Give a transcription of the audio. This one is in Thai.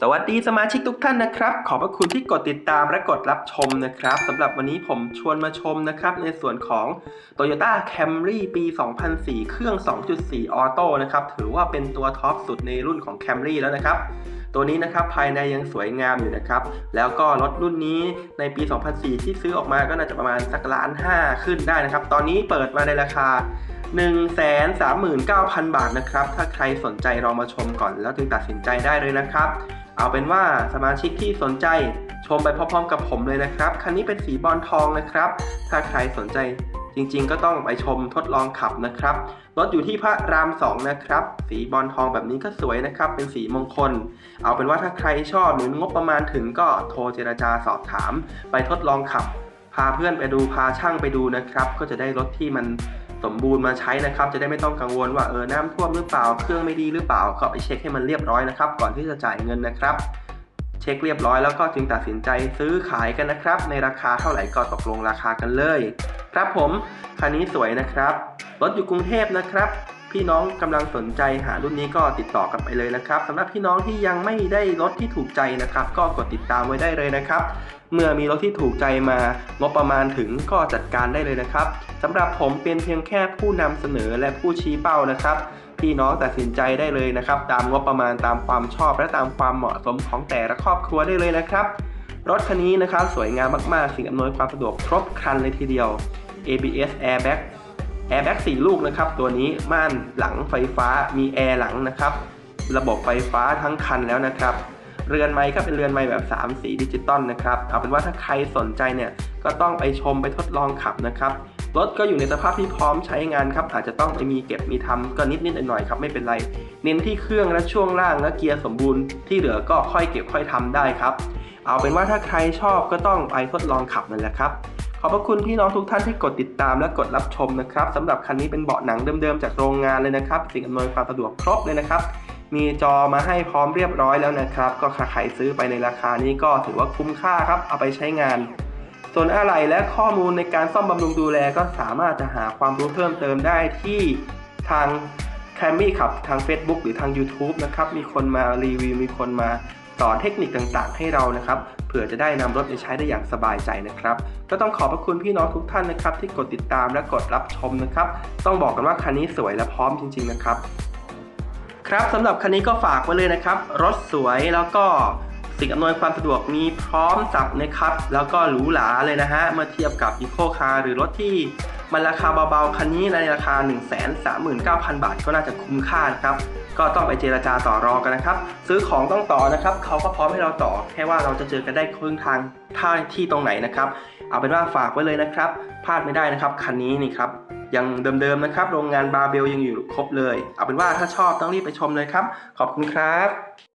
สวัสดีสมาชิกทุกท่านนะครับ ขอบพระคุณที่กดติดตามและกดรับชมนะครับสำหรับวันนี้ผมชวนมาชมนะครับในส่วนของ Toyota Camry ปี 2004 เครื่อง 2.4 ออโต้นะครับถือว่าเป็นตัวท็อปสุดในรุ่นของ Camry แล้วนะครับ ตัวนี้นะครับภายในยังสวยงามอยู่นะครับ แล้วก็รถรุ่นนี้ในปี 2004 ที่ซื้อออกมาก็น่าจะประมาณสักล้านห้าขึ้นได้นะครับ ตอนนี้เปิดมาในราคา 139,000 บาทนะครับ ถ้าใครสนใจลองมาชมก่อนแล้วจึงตัดสินใจได้เลยนะครับ เอาเป็นว่าสมาชิกที่สนใจชมไปพร้อมๆกับผมเลยนะครับ คันนี้เป็นสีบอลทองนะครับ ถ้าใครสนใจจริงๆ ก็ต้องไปชมทดลองขับนะครับ รถอยู่ที่พระรามสองนะครับ สีบอลทองแบบนี้ก็สวยนะครับ เป็นสีมงคล เอาเป็นว่าถ้าใครชอบหรืองบประมาณถึงก็โทรเจรจาสอบถาม ไปทดลองขับ พาเพื่อนไปดูพาช่างไปดูนะครับ ก็จะได้รถที่มัน สมบูรณ์มาใช้นะครับ จะได้ไม่ต้องกังวลว่าเออน้ำท่วมหรือเปล่า เครื่องไม่ดีหรือเปล่า ก็ไปเช็คให้มันเรียบร้อยนะครับ ก่อนที่จะจ่ายเงินนะครับ เช็คเรียบร้อยแล้วก็จึงตัดสินใจซื้อขายกันนะครับ ในราคาเท่าไหร่ก็ตกลงราคากันเลย ครับผมคันนี้สวยนะครับรถอยู่กรุงเทพนะครับ พี่น้องกำลังสนใจหารุ่นนี้ก็ติดต่อกันไปเลยนะครับสำหรับพี่น้องที่ยังไม่ได้รถที่ถูกใจนะครับ ก็กดติดตามไว้ได้เลยนะครับ เมื่อมีรถที่ถูกใจมางบประมาณถึงก็จัดการได้เลยนะครับสำหรับผมเป็นเพียงแค่ผู้นำเสนอและผู้ชี้เป้านะครับพี่น้องตัดสินใจได้เลยนะครับ ตามงบประมาณตามความชอบและตามความเหมาะสมของแต่ละครอบครัวได้เลยนะครับ รถคันนี้นะครับสวยงามมากๆ สิ่งอำนวยความสะดวกครบครันเลยทีเดียว ABS airbag airbag 4ลูกนะครับตัวนี้ม่านหลังไฟฟ้ามีแอร์หลังนะครับระบบไฟฟ้าทั้งคันแล้วนะครับเรือนไม้ก็เป็นเรือนไม้แบบ 3 สีดิจิตอลนะครับเอาเป็นว่าถ้าใครสนใจเนี่ยก็ต้องไปชมไปทดลองขับนะครับรถก็อยู่ในสภาพที่พร้อมใช้งานครับอาจจะต้องไปมีเก็บมีทำก็นิดนิดหน่อยๆครับไม่เป็นไร เน้นที่เครื่องและช่วงล่างและเกียร์สมบูรณ์ที่เหลือก็ค่อยเก็บค่อยทำได้ครับ เอาเป็นว่าถ้าใครชอบก็ต้องไปทดลองขับนั่นแหละครับ ขอบพระคุณพี่น้องทุกท่านที่กดติดตามและกดรับชมนะครับสำหรับคันนี้เป็นเบาะหนังเดิมๆจากโรงงานเลยนะครับ สิ่งอำนวยความสะดวกครบเลยนะครับ มีจอมาให้พร้อมเรียบร้อยแล้วนะครับ ก็ใครซื้อไปในราคานี้ก็ถือว่าคุ้มค่าครับ เอาไปใช้งาน ส่วนอะไรและข้อมูลในการซ่อมบำรุงดูแลก็สามารถจะหาความรู้เพิ่มเติมได้ที่ทางแคมมี่ขับทาง Facebook หรือทาง YouTube นะครับ มีคนมารีวิว มีคนมา สอนเทคนิคต่างๆ ให้เรานะครับเผื่อจะได้นำรถไปใช้ได้อย่างสบายใจนะครับ ก็ต้องขอบพระคุณพี่น้องทุกท่านนะครับ ที่กดติดตามและกดรับชมนะครับ ต้องบอกกันว่าคันนี้สวยและพร้อมจริง ๆนะครับ ครับสำหรับคันนี้ก็ฝากไว้เลยนะครับ รถสวยแล้วก็ สิ่งอำนวยความสะดวกมีพร้อมสับนะครับ แล้วก็หรูหราเลยนะฮะเมื่อเทียบกับ e c o Car หรือรถที่มันราคาเบาๆ คันนี้ในราคา 139,000 บาท ก็น่าจะคุ้มค่านะครับ ก็ต้องไปเจราจาต่อรองกันนะครับ ซื้อของต้องต่อนะครับ เขาก็พร้อมให้เราต่อ แค่ว่าเราจะเจอกันได้ครึ่งทางท่าที่ตรงไหนนะครับ เอาเป็นว่าฝากไว้เลยนะครับ พลาดไม่ได้นะครับ คันนี้นี่ครับ ยังเดิมๆนะครับ โรงงานบาเบลยังอยู่ครบเลย เอาเป็นว่าถ้าชอบต้องรีบไปชมเลยครับ ขอบคุณครับ